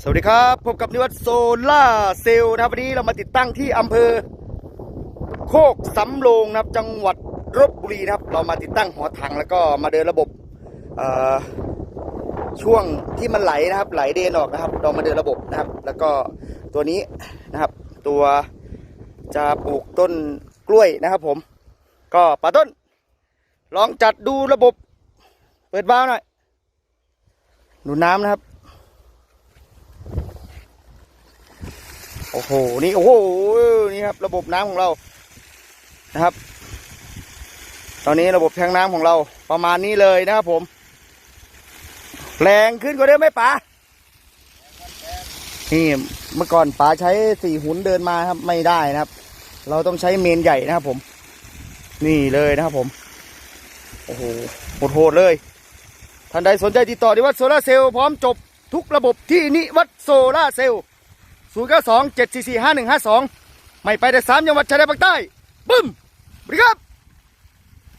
สวัสดีครับพบกับนิวัฒน์โซล่าเซลล์นะครับวันนี้เรามาติดตั้งที่อำเภอ โคกสำโรงนะครับจังหวัดลบบุรีนะครับ เรามาติดตั้งหัวถังแล้วก็มาเดินระบบช่วงที่มันไหลนะครับ ไหลเดนออกนะครับ เรามาเดินระบบนะครับ แล้วก็ตัวนี้นะครับ ตัวจะปลูกต้นกล้วยนะครับ ผม ก็ป่าต้น ลองจัดดูระบบ เปิดวาวหน่อยดูน้ำนะครับ โอ้โห นี่โอ้โห นี่ครับ ระบบน้ำของเรา นะครับ ตอนนี้ระบบแทงน้ำของเรา ประมาณนี้เลยนะครับผม แรงขึ้นกว่าเดิมไหมป๋า นี่เมื่อก่อนป๋าใช้สี่หุนเดินมาครับ ไม่ได้นะครับ เราต้องใช้เมนใหญ่นะครับผม นี่เลยนะครับผม โอ้โหโหดๆเลย ท่านใดสนใจติดต่อนิวัฒน์โซลาเซลล์พร้อมจบทุกระบบที่นิวัฒน์โซลาเซลล์ ศูนย์เก้าสองเจ็ดซีซีห้าหนึ่งห้าสองไม่ไปแต่สามจังหวัดชายแดนภาคใต้บึ้ม